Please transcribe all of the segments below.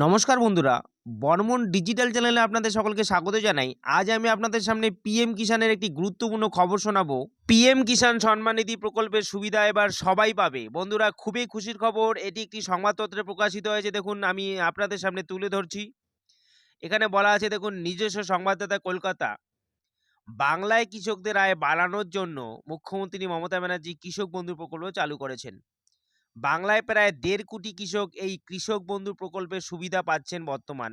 নমস্কার বন্ধুরা, বর্মন ডিজিটাল চ্যানেলে আপনাদের সকলকে স্বাগত জানাই। আজ আমি আপনাদের সামনে পিএম কিষানের একটি গুরুত্বপূর্ণ খবর শোনাবো। পিএম কিষাণ সম্মান নিধি প্রকল্পের সুবিধা এবার সবাই পাবে। বন্ধুরা, খুবই খুশির খবর, এটি একটি সংবাদপত্রে প্রকাশিত হয়েছে। দেখুন, আমি আপনাদের সামনে তুলে ধরছি। এখানে বলা আছে, দেখুন, নিজস্ব সংবাদদাতা কলকাতা। বাংলায় কৃষকদের আয় বাড়ানোর জন্য মুখ্যমন্ত্রী মমতা ব্যানার্জি কৃষক বন্ধু প্রকল্প চালু করেছেন। বাংলায় প্রায় দেড় কোটি কৃষক এই কৃষক বন্ধু প্রকল্পের সুবিধা পাচ্ছেন বর্তমান।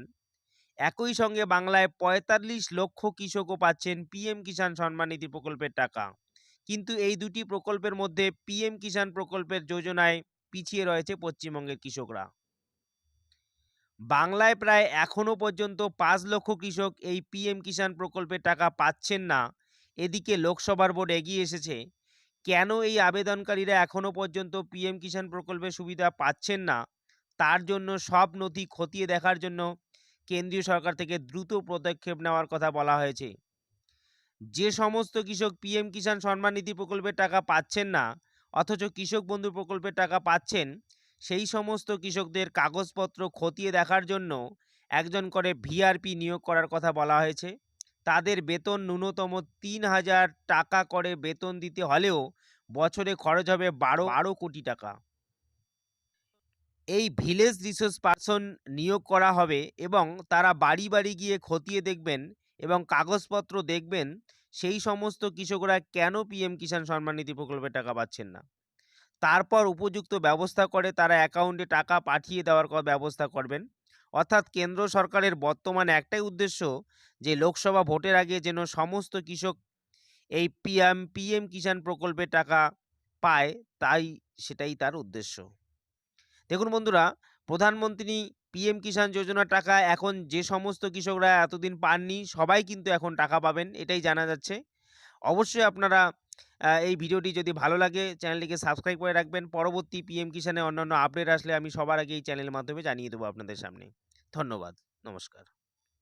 একই সঙ্গে বাংলায় পঁয়তাল্লিশ লক্ষ কৃষকও পাচ্ছেন পিএম কিষাণ সম্মান নিধি প্রকল্পের টাকা। কিন্তু এই দুটি প্রকল্পের মধ্যে পিএম কিষাণ প্রকল্পের যোজনায় পিছিয়ে রয়েছে পশ্চিমবঙ্গের কৃষকরা। বাংলায় প্রায় এখনও পর্যন্ত পাঁচ লক্ষ কৃষক এই পিএম কিষাণ প্রকল্পের টাকা পাচ্ছেন না। এদিকে লোকসভার বোর্ড এগিয়ে এসেছে। কেন এই আবেদনকারীরা এখনও পর্যন্ত পিএম কিষাণ প্রকল্পের সুবিধা পাচ্ছেন না? তার জন্য সব নথি খতিয়ে দেখার জন্য কেন্দ্রীয় সরকার থেকে দ্রুত পদক্ষেপ নেওয়ার কথা বলা হয়েছে। যে সমস্ত কৃষক পিএম কিষাণ সম্মান নিধি প্রকল্পের টাকা পাচ্ছেন না, অথচ কৃষক বন্ধু প্রকল্পের টাকা পাচ্ছেন, সেই সমস্ত কৃষকদের কাগজপত্র খতিয়ে দেখার জন্য একজন করে ভিআরপি নিয়োগ করার কথা বলা হয়েছে। তাদের বেতন ন্যূনতম তিন হাজার টাকা করে বেতন দিতে হলেও বছরে খরচ হবে বারো বারো কোটি টাকা। এই ভিলেজ রিসোর্স পার্সন নিয়োগ করা হবে এবং তারা বাড়ি বাড়ি গিয়ে খতিয়ে দেখবেন এবং কাগজপত্র দেখবেন, সেই সমস্ত কৃষকরা কেন পিএম কিষাণ সম্মান নিধি প্রকল্পের টাকা পাচ্ছেন না? তারপর উপযুক্ত ব্যবস্থা করে তারা অ্যাকাউন্টে টাকা পাঠিয়ে দেওয়ার ব্যবস্থা করবেন। অর্থাৎ কেন্দ্র সরকারের বর্তমানে একটাই উদ্দেশ্য যে লোকসভা ভোটের আগে যেন সমস্ত কৃষক এই পিএম পিএম কিষাণ প্রকল্পের টাকা পায়, তাই সেটাই তার উদ্দেশ্য। দেখুন বন্ধুরা, প্রধানমন্ত্রী পিএম কিষাণ যোজনার টাকা এখন যে সমস্ত কৃষকরা এতদিন পাননি, সবাই কিন্তু এখন টাকা পাবেন, এটাই জানা যাচ্ছে। অবশ্যই আপনারা এই ভিডিওটি যদি ভালো লাগে, চ্যানেলটিকে সাবস্ক্রাইব করে রাখবেন। পরবর্তী পিএম কিষানে অন্যান্য আপডেট আসলে আমি সবার আগে এই চ্যানেলের মাধ্যমে জানিয়ে দেবো আপনাদের সামনে। ধন্যবাদ। নমস্কার।